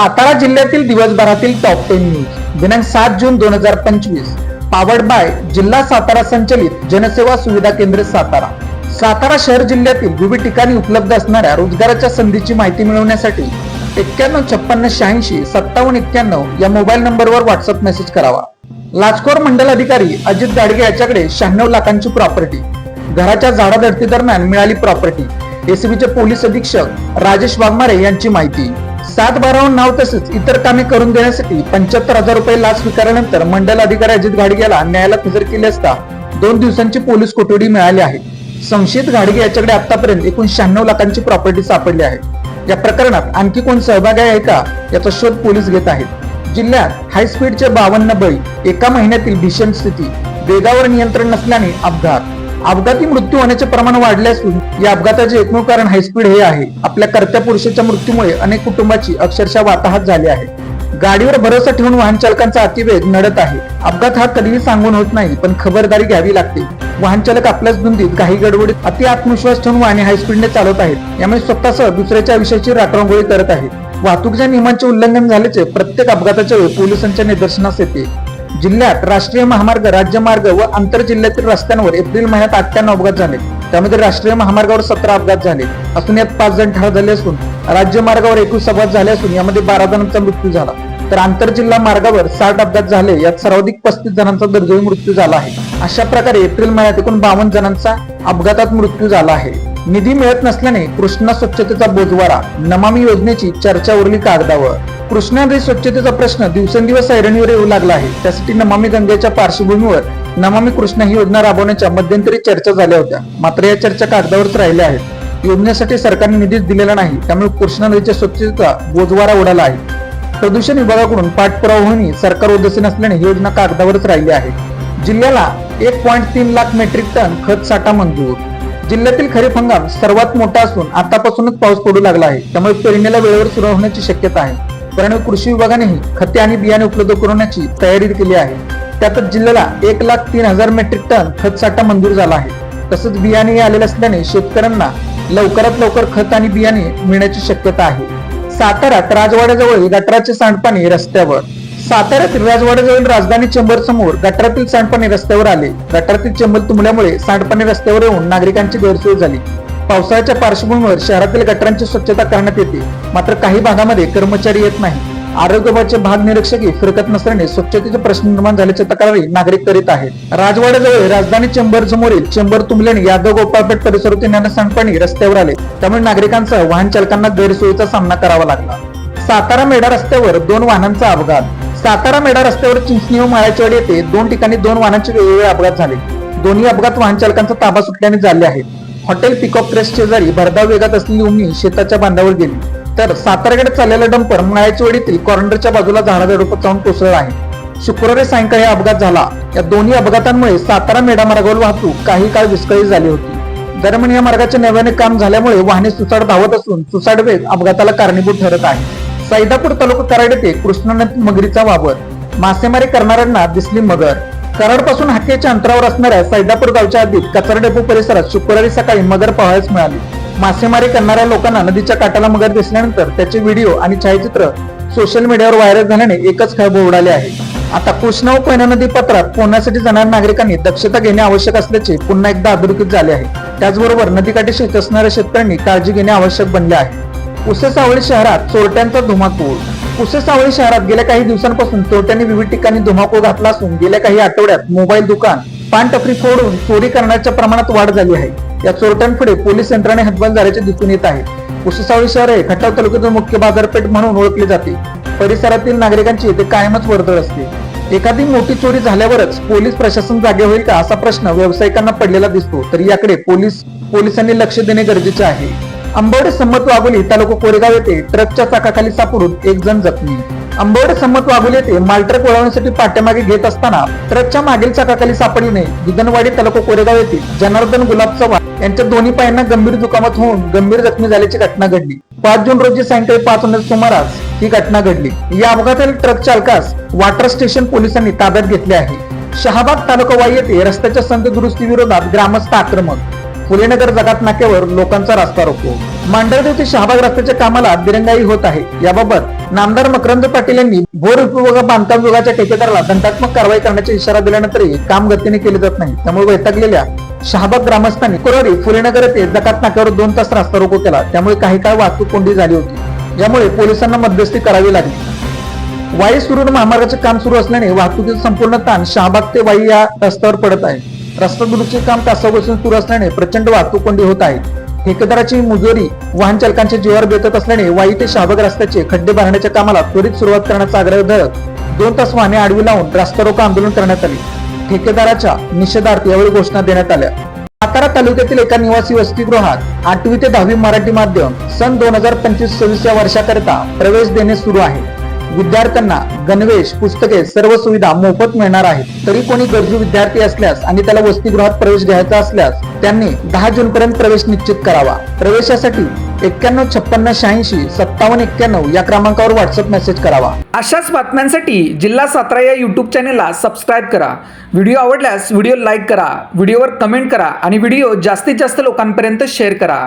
सातारा जिल्ह्यातील दिवसभरातील top ten news दिनांक सात जून दोन हजार पंचवीस. पावर्ड बाय जिल्हा सातारा संचलित जनसेवा सुविधा केंद्र सातारा. सातारा शहर जिल्ह्यातील विविध ठिकाणी उपलब्ध असणाऱ्या रोजगाराच्या संधीची माहिती मिळवण्यासाठी एक्क्याण्णव छप्पन्न शहाऐंशी सत्तावन्न एक्क्याण्णव या मोबाईल नंबरवर व्हॉट्सअप मेसेज करावा. लाचखोर मंडल अधिकारी अजित गाडगे याच्याकडे शहाण्णव लाखांची प्रॉपर्टी घराच्या झाडाधडती दरम्यान मिळाली प्रॉपर्टी एसीबीचे पोलीस अधीक्षक राजेश वाघमारे यांची माहिती. सात बाराहून नाव तसेच इतर कामे करून देण्यासाठी पंच्याहत्तर हजार रुपये लाच स्वीकारल्यानंतर मंडल अधिकारी अजित घाडगे याला न्यायालयात हजर केले असता दोन दिवसांची पोलीस कोठडी मिळाली आहे. संशयित घाडगे याच्याकडे आतापर्यंत एकूण शहाण्णव लाखांची प्रॉपर्टी सापडली आहे. या प्रकरणात आणखी कोण सहभागी आहे का याचा शोध पोलीस घेत आहेत. जिल्ह्यात हायस्पीडचे बावन्न बळी एका महिन्यातील भीषण स्थिती वेगावर नियंत्रण नसल्याने अपघात. अपघाती मृत्यू होण्याचे प्रमाण वाढले असून या अपघाताचे एकमेव कारण हायस्पीड हे आहे. आपल्या कर्त्या पुरुषाच्या मृत्यूमुळे अनेक कुटुंबाची अक्षरशः वाताहत झाली आहे. गाडीवर भरोसा ठेवून वाहन चालकांचा अतिवेग नडत आहे. अपघात हा कधीही सांगून होत नाही पण खबरदारी घ्यावी लागते. वाहन चालक आपल्याच धुंदीत काही गडबडीत अति आत्मविश्वास ठेवून वाहने हायस्पीडने चालवत आहेत. यामुळे स्वतःसह दुसऱ्याच्या आयुष्याची राखणगोळी करत आहेत. वाहतुकीच्या नियमांचे उल्लंघन झाल्याचे प्रत्येक अपघाताच्या वेळी पोलिसांच्या निदर्शनास येते. जिल्ह्यात राष्ट्रीय महामार्ग राज्यमार्ग व आंतर जिल्ह्यातील रस्त्यांवर एप्रिल महिन्यात अठ्ठ्याण्णव अपघात झाले. त्यामध्ये राष्ट्रीय महामार्गावर सतरा अपघात झाले. असून यात पाच जण ठार झाले असून राज्यमार्गावर एकवीस अपघात झाले असून यामध्ये बारा जणांचा मृत्यू झाला. तर आंतर जिल्हा मार्गावर साठ अपघात झाले यात सर्वाधिक पस्तीस जणांचा दर्जाही मृत्यू झाला आहे. अशा प्रकारे एप्रिल महिन्यात एकूण बावन्न जणांचा अपघातात मृत्यू झाला आहे. निधी मिळत नसल्याने कृष्णा स्वच्छतेचा बोजवारा नमामी योजनेची चर्चा उरली कागदावर. कृष्णा नदी स्वच्छतेचा प्रश्न दिवसेंदिवस ऐरणीवर येऊ लागला आहे. त्यासाठी नमामी गंगेच्या पार्श्वभूमीवर नमामी कृष्णा ही योजना राबवण्याच्या मध्यंतरी चर्चा झाल्या होत्या. मात्र या चर्चा कागदावरच राहिल्या आहेत. योजनेसाठी सरकारने निधीच दिलेला नाही त्यामुळे कृष्णा नदीच्या स्वच्छतेचा बोजवारा उडाला आहे. प्रदूषण विभागाकडून पाठपुरावा होऊनही सरकार उदासीन असल्याने ही योजना कागदावरच राहिली आहे. जिल्ह्याला एक पॉईंट तीन लाख मेट्रिक टन खत साठा मंजूर जिल्ह्यातील खरीप हंगाम सर्वात मोठा असून आतापासूनच पाऊस पडू लागला आहे. त्यामुळे पेरणीला वेळेवर सुरू होण्याची शक्यता आहे. परिणामी कृषी विभागानेही खते आणि बियाणे उपलब्ध करण्याची तयारी केली आहे. त्यातच जिल्ह्याला एक लाख तीन हजार मेट्रिक टन खत साठा मंजूर झाला आहे. तसंच बियाणे आलेले असल्याने शेतकऱ्यांना लवकरात लवकर खत आणि बियाणे मिळण्याची शक्यता आहे. साताऱ्यात राजवाड्याजवळ गटाराचे सांडपाणी रस्त्यावर. साताऱ्यातील राजवाड्याजवळ राजधानी चेंबर समोर गटारातील सांडपाणी रस्त्यावर आले. गटारातील चेंबर तुंबल्यामुळे सांडपाणी रस्त्यावर येऊन नागरिकांची गैरसोय झाली. पावसाळ्याच्या पार्श्वभूमीवर शहरातील गटारांची स्वच्छता करण्यात येते. मात्र काही भागामध्ये कर्मचारी येत नाही आरोग्याचे भाग निरीक्षकही फिरकत नसल्याने स्वच्छतेचे प्रश्न निर्माण झाल्याच्या तक्रारी नागरिक करीत आहेत. राजवाड्याजवळ राजधानी चेंबर समोरील चेंबर तुंबल्याने यादव गोपाळपेठ परिसरातील ज्ञान सांडपाणी रस्त्यावर आले. त्यामुळे नागरिकांसह वाहन चालकांना गैरसोयीचा सामना करावा लागला. सातारा मेढा रस्त्यावर दोन वाहनांचा अपघात. सातारा मेढा रस्त्यावर चिंचणी व माळ्याचवाडी येथे दोन ठिकाणी दोन वाहनांचे वेगवेगळे अपघात झाले. दोन्ही अपघात वाहन चालकांचा ताबा सुटल्याने झाले आहेत. हॉटेल पिकअप क्रेस्ट शेजारी भरधाव वेगात असलेली उमी शेताच्या बांधावर गेली. तर साताऱ्याकडे चाललेला डंपर मळ्याचवाडीतील कॉरंडरच्या बाजूला झाडाझडपत जाऊन कोसळला आहे. शुक्रवारी सायंकाळी हा अपघात झाला. या दोन्ही अपघातांमुळे सातारा मेढा मार्गावर वाहतूक काही काळ विस्कळीत झाली होती. दरम्यान या मार्गाचे नव्याने काम झाल्यामुळे वाहने सुसाट धावत असून सुसाट वेग अपघाताला कारणीभूत ठरत आहे. सैदापूर तालुका कराड येथे कृष्णा मगरीचा वावर. मासेमारी करणाऱ्यांना दिसली मगर. कराडपासून हाकेच्या अंतरावर असणाऱ्या सैदापूर गावच्या हद्दीत कचरा डेपो परिसरात शुक्रवारी सकाळी मगर पाहायला मिळाली. मासेमारी करणाऱ्या लोकांना नदीच्या काठाला मगर दिसल्यानंतर त्याचे व्हिडिओ आणि छायाचित्र सोशल मीडियावर व्हायरल झाल्याने एकच खळबळ उडाले आहे. आता कृष्णा व पैना नदी पात्रात पोहण्यासाठी जाणाऱ्या नागरिकांनी दक्षता घेणे आवश्यक असल्याचे पुन्हा एकदा अधोरेखित झाले आहे. त्याचबरोबर नदीकाठी शेत असणाऱ्या शेतकऱ्यांनी काळजी घेणे आवश्यक बनले आहे. उसे सावळी शहरात चोरट्यांचा धुमाकूळ. उसे सावळी शहरात गेल्या काही दिवसांपासून चोरट्यांनी विविध ठिकाणी धुमाकूळ घातला असून गेल्या काही आठवड्यात मोबाईल दुकान पानटपरी फोडून चोरी करण्याच्या प्रमाणात वाढ झाली आहे. या चोरट्यांपुढे पोलीस यंत्रणे हतबल झाल्याचे दिसून येत आहे. उसेसावळी शहर हे खटाव तालुक्यातील मुख्य बाजारपेठ म्हणून ओळखले जाते. परिसरातील नागरिकांची येथे कायमच वर्दळ असते. एखादी मोठी चोरी झाल्यावरच पोलीस प्रशासन जागे होईल का असा प्रश्न व्यावसायिकांना पडलेला दिसतो. तर याकडे पोलीस पोलिसांनी लक्ष देणे गरजेचे आहे. अंबवडे संमत वाघोली तालुका कोरेगाव येथे ट्रकच्या चाकाखाली सापडून एक जण जखमी. अंबवडे संमत वाघोली येथे मालट्रक वळवण्यासाठी पाठ्यामागे घेत असताना ट्रकच्या मागील चाकाखाली सापडीने गिदनवाडी तालुका कोरेगाव येथील जनार्दन गुलाब चव्हाण यांच्या दोन्ही पायांना गंभीर दुखापत होऊन गंभीर जखमी झाल्याची घटना घडली. पाच जून रोजी सायंकाळी पाच वाजता सुमारास ही घटना घडली. या अपघातातील ट्रक चालकास वॉटर स्टेशन पोलिसांनी ताब्यात घेतले आहे. शहाबाद तालुका वाई येथे रस्त्याच्या संत दुरुस्ती विरोधात ग्रामस्थ आक्रमक फुलेनगर जगात नाक्यावर लोकांचा रास्ता रोको मांडरदेव ते शहाबाग रस्त्याच्या कामाला दिरंगाई होत आहे. याबाबत नामदार मकरंद पाटील यांनी भोर उपभोग बांधकाम विभागाच्या ठेकेदाराला दंडात्मक कारवाई करण्याचा इशारा दिल्यानंतरही काम गतीने केले जात नाही. त्यामुळे वैतागलेल्या शहाबाग ग्रामस्थांनी शुक्रवारी फुलेनगर येथे जकात नाक्यावर दोन तास रास्ता रोको केला. त्यामुळे काही काळ वाहतूक कोंडी झाली होती. यामुळे पोलिसांना मध्यस्थी करावी लागली. वाई सुरून महामार्गाचे काम सुरू असल्याने वाहतुकीचा संपूर्ण ताण शहाबाग ते वाई या रस्त्यावर पडत आहे. रस्ता दुरुस्तीचे काम तासापासून सुरू असल्याने प्रचंड वाहतूक कोंडी होत आहे ठेकेदाराची मुजोरी वाहन चालकांच्या जीवावर बेतत असल्याने वाई ते शहाबाग रस्त्याचे खड्डे भरण्याच्या कामाला त्वरित सुरुवात करण्याचा आग्रह धरत दोन तास वाहने आडवी लावून रास्ता रोको आंदोलन करण्यात आले. ठेकेदाराच्या निषेधार्थ यावेळी घोषणा देण्यात आल्या. सातारा तालुक्यातील एका निवासी वसतिगृहात आठवी ते दहावी मराठी माध्यम सन दोन हजार पंचवीस सव्वीस या वर्षाकरिता प्रवेश देणे सुरू आहे. विद्यार्थ्यांना गणवेश पुस्तके सर्व सुविधा मोफत मिळणार आहेत. तरी कोणी गरजू विद्यार्थी असल्यास आणि त्याला वसतिगृहात प्रवेश घ्यायचा असल्यास त्यांनी दहा जून पर्यंत प्रवेश निश्चित करावा. प्रवेशासाठी एक्क्याण्णव छप्पन्न शहाऐंशी सत्तावन्न एक्क्याण्णव या क्रमांकावर व्हॉट्सअप मेसेज करावा. अशाच बातम्यांसाठी जिल्हा सातारा या युट्यूब चॅनेलला सबस्क्राईब करा. व्हिडिओ आवडल्यास व्हिडिओ लाईक करा व्हिडिओवर कमेंट करा आणि व्हिडिओ जास्तीत जास्त लोकांपर्यंत शेअर करा.